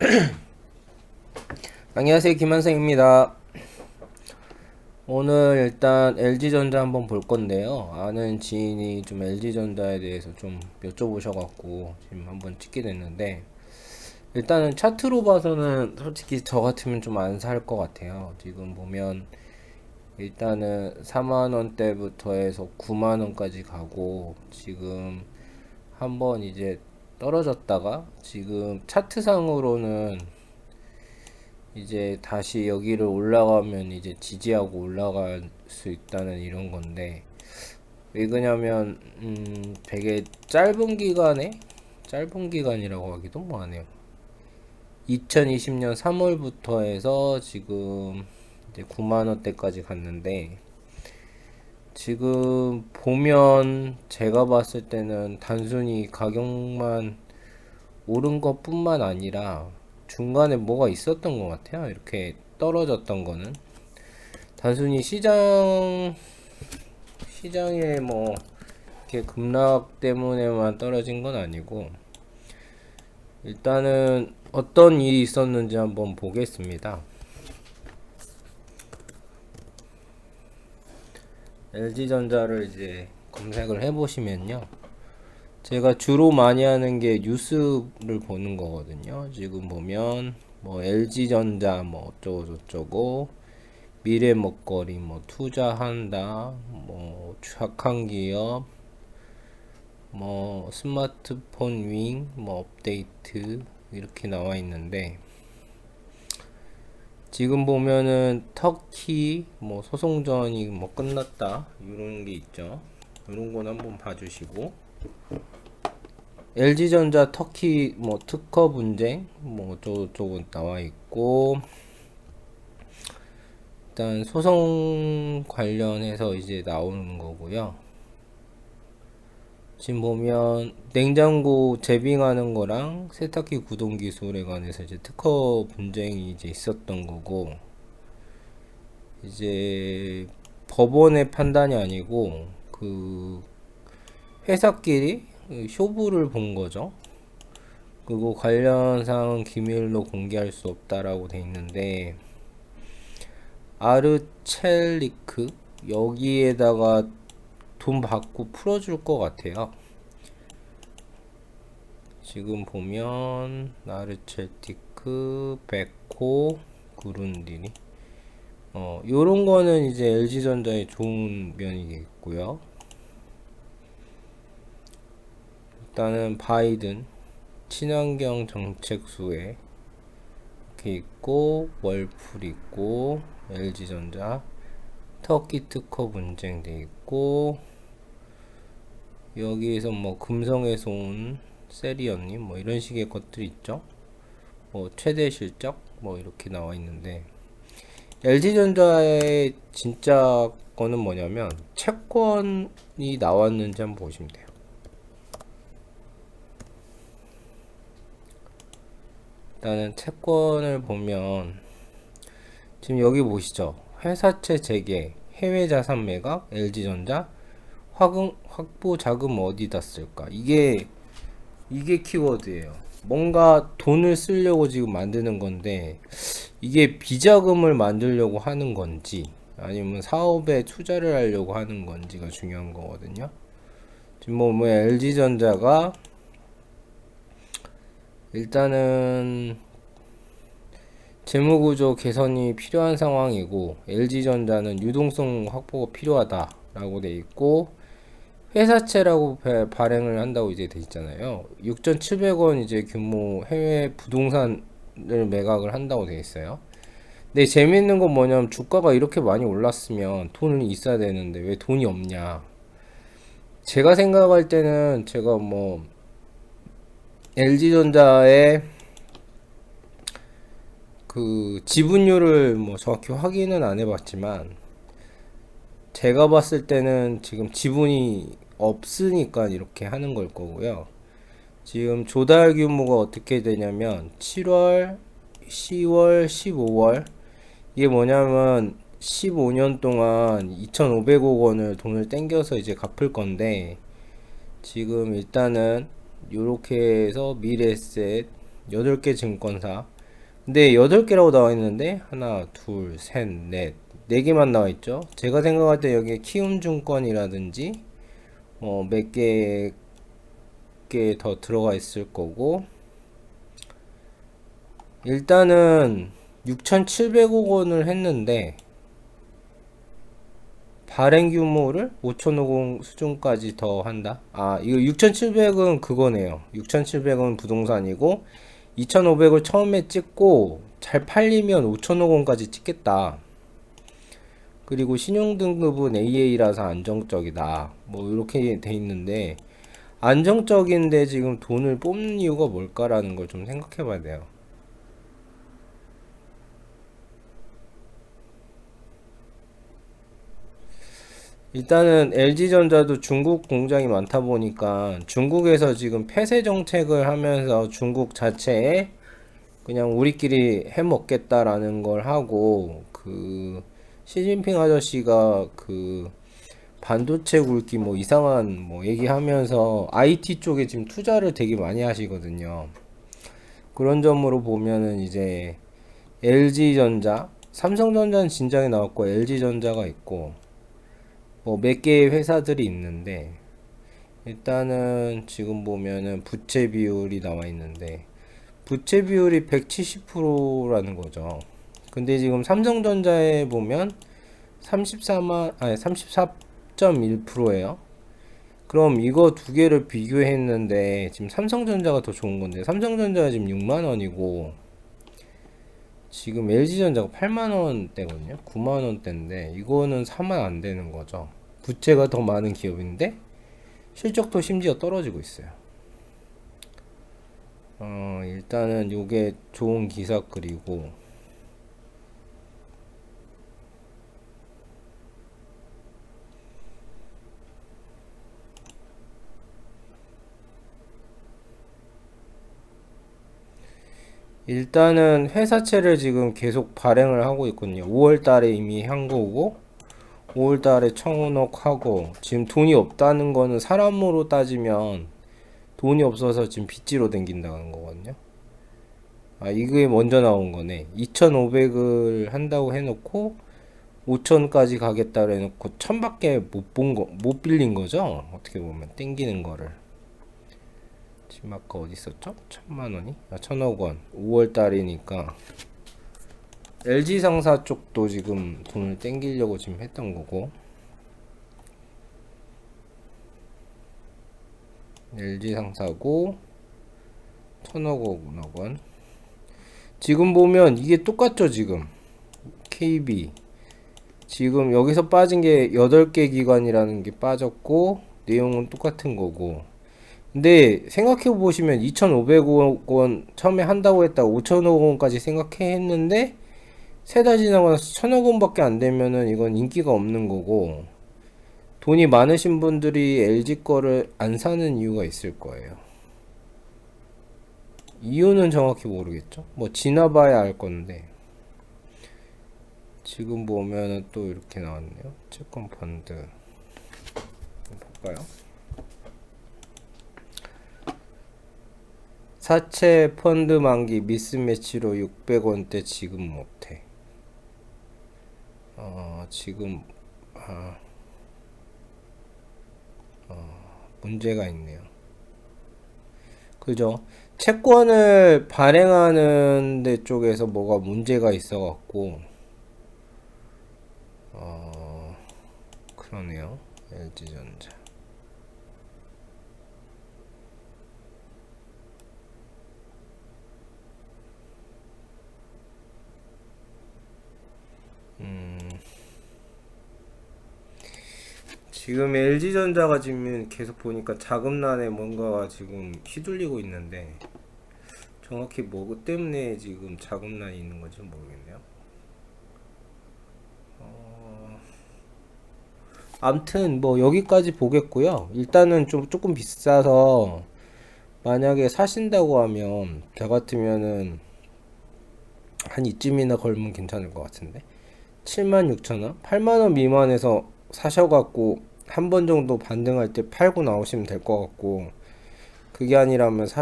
안녕하세요. 김한생입니다. 오늘 일단 LG전자 한번 볼 건데요. 아는 지인이 좀 LG전자에 대해서 좀 여쭤보셔갖고 지금 한번 찍게 됐는데 일단은 차트로 봐서는 솔직히 저 같으면 좀 안 살 것 같아요. 지금 보면 일단은 4만원대부터 해서 9만원까지 가고 지금 한번 이제 떨어졌다가 지금 차트상으로는 이제 다시 여기를 올라가면 이제 지지하고 올라갈 수 있다는 이런 건데 왜 그러냐면 음 되게 짧은 기간에 짧은 기간이라고 하기도 뭐하네요. 2020년 3월부터 해서 지금 이제 9만원대까지 갔는데 지금 보면 제가 봤을 때는 단순히 가격만 오른 것 뿐만 아니라 중간에 뭐가 있었던 것 같아요. 이렇게 떨어졌던 거는 단순히 시장 시장에 뭐 이렇게 급락 때문에만 떨어진 건 아니고 일단은 어떤 일이 있었는지 한번 보겠습니다. LG전자를 이제 검색을 해보시면요. 제가 주로 많이 하는 게 뉴스를 보는 거거든요. 지금 보면 뭐 LG전자 뭐 어쩌고 저쩌고 미래 먹거리 뭐 투자한다 뭐 착한 기업 뭐 스마트폰 윙 뭐 업데이트 이렇게 나와 있는데 지금 보면은 터키 뭐 소송전이 뭐 끝났다 이런 게 있죠. 이런 건 한번 봐주시고 LG전자 터키 뭐 특허 분쟁 뭐 어쩌고저쩌고 나와 있고 일단 소송 관련해서 이제 나오는 거고요. 지금 보면 냉장고 제빙하는 거랑 세탁기 구동 기술에 관해서 이제 특허 분쟁이 이제 있었던 거고 이제 법원의 판단이 아니고 그 회사끼리 쇼부를 본 거죠. 그리고 관련 사항은 기밀로 공개할 수 없다라고 돼 있는데 아르첼리크 여기에다가 돈 받고 풀어줄 것 같아요. 지금 보면 나르첼티크, 베코, 그룬디니 어 요런 거는 이제 LG전자의 좋은 면이겠고요. 일단은 바이든 친환경 정책 수에 이렇게 있고 월풀 있고 LG전자 터키 특허 분쟁 돼 있고 여기에서 뭐 금성에서 온 세리언님 뭐 이런 식의 것들 있죠. 뭐 최대 실적 뭐 이렇게 나와 있는데 LG전자의 진짜 거는 뭐냐면 채권이 나왔는지 한번 보시면 돼요. 일단은 채권을 보면 지금 여기 보시죠. 회사채 재개 해외 자산 매각 LG전자 확응, 확보 자금 어디다 쓸까? 이게 이게 키워드예요. 뭔가 돈을 쓰려고 지금 만드는 건데 이게 비자금을 만들려고 하는 건지 아니면 사업에 투자를 하려고 하는 건지가 중요한 거거든요. 지금 뭐, 뭐 LG전자가 일단은 재무구조 개선이 필요한 상황이고 LG전자는 유동성 확보가 필요하다라고 돼 있고 회사채라고 발행을 한다고 이제 돼 있잖아요. 6,700원 이제 규모 해외 부동산을 매각을 한다고 돼 있어요. 근데 재밌는 건 뭐냐면 주가가 이렇게 많이 올랐으면 돈이 있어야 되는데 왜 돈이 없냐. 제가 생각할 때는 제가 뭐 LG전자의 그 지분율을 뭐 정확히 확인은 안 해봤지만 제가 봤을 때는 지금 지분이 없으니까 이렇게 하는 걸 거고요. 지금 조달 규모가 어떻게 되냐면 7월, 10월, 15월 이게 뭐냐면 15년 동안 2,500억 원을 돈을 땡겨서 이제 갚을 건데 지금 일단은 요렇게 해서 미래에셋 8개 증권사. 근데 8개라고 나와 있는데 하나, 둘, 셋, 넷. 4개만 나와 있죠. 제가 생각할 때 여기에 키움증권이라든지 뭐몇개 개 더 들어가 있을 거고 일단은 6,700억 원을 했는데 발행 규모를 5,050 수준까지 더 한다. 아, 이거 6,700은 그거네요. 6,700은 부동산이고 2,500을 처음에 찍고 잘 팔리면 5,000억 원까지 찍겠다. 그리고 신용등급은 AA라서 안정적이다. 뭐 이렇게 돼 있는데 안정적인데 지금 돈을 뽑는 이유가 뭘까라는 걸 좀 생각해 봐야 돼요. 일단은 LG전자도 중국 공장이 많다 보니까 중국에서 지금 폐쇄 정책을 하면서 중국 자체에 그냥 우리끼리 해 먹겠다라는 걸 하고 그 시진핑 아저씨가 그 반도체 굵기 뭐 이상한 뭐 얘기하면서 IT 쪽에 지금 투자를 되게 많이 하시거든요. 그런 점으로 보면은 이제 LG전자, 삼성전자는 진작에 나왔고 LG전자가 있고 뭐 몇 개의 회사들이 있는데 일단은 지금 보면은 부채 비율이 나와 있는데 부채 비율이 170%라는 거죠. 근데 지금 삼성전자에 보면 34만 아니 34.1%예요. 그럼 이거 두 개를 비교했는데 지금 삼성전자가 더 좋은 건데 삼성전자가 지금 6만 원이고 지금 LG전자가 8만 원대거든요. 9만 원대인데 이거는 사면 안 되는 거죠. 부채가 더 많은 기업인데 실적도 심지어 떨어지고 있어요. 어, 일단은 요게 좋은 기사 글이고 일단은 회사채를 지금 계속 발행을 하고 있거든요. 5월 달에 이미 한 거고 5월 달에 청원억 하고 지금 돈이 없다는 거는 사람으로 따지면 돈이 없어서 지금 빚지로 댕긴다는 거거든요. 아, 이게 먼저 나온 거네. 2,500을 한다고 해놓고 5,000까지 가겠다 해놓고 1,000밖에 못 본 거, 못 빌린 거죠? 어떻게 보면 땡기는 거를. 지금 아까 어디 있었죠? 천만 원이? 아, 천억 원. 5월 달이니까 LG 상사 쪽도 지금 돈을 땡기려고 지금 했던 거고. LG 상사고 천억 원. 지금 보면 이게 똑같죠, 지금. KB. 지금 여기서 빠진 게 8개 기관이라는 게 빠졌고 내용은 똑같은 거고. 근데 생각해 보시면 2,500억 원 처음에 한다고 했다가 5,000억 원까지 생각해 했는데 세 달 지나고 나서 1,000억 원밖에 안 되면은 이건 인기가 없는 거고 돈이 많으신 분들이 LG 거를 안 사는 이유가 있을 거예요. 이유는 정확히 모르겠죠. 뭐 지나봐야 알 건데 지금 보면은 또 이렇게 나왔네요. 채권 펀드 볼까요? 사채 펀드 만기 미스매치로 600원대 지금 못해. 어, 지금 아, 어, 문제가 있네요. 그죠? 채권을 발행하는 데 쪽에서 뭐가 문제가 있어 갖고 어, 그러네요. LG전자. 지금 LG전자가 지금 계속 보니까 자금난에 뭔가가 지금 휘둘리고 있는데 정확히 뭐 때문에 지금 자금난이 있는 건지 모르겠네요. 어... 암튼 뭐 여기까지 보겠고요. 일단은 좀 조금 비싸서 만약에 사신다고 하면 저 같으면은 한 이쯤이나 걸면 괜찮을 것 같은데 76,000원? 8만원 미만에서 사셔갖고 한 번 정도 반등할 때 팔고 나오시면 될 것 같고 그게 아니라면 사실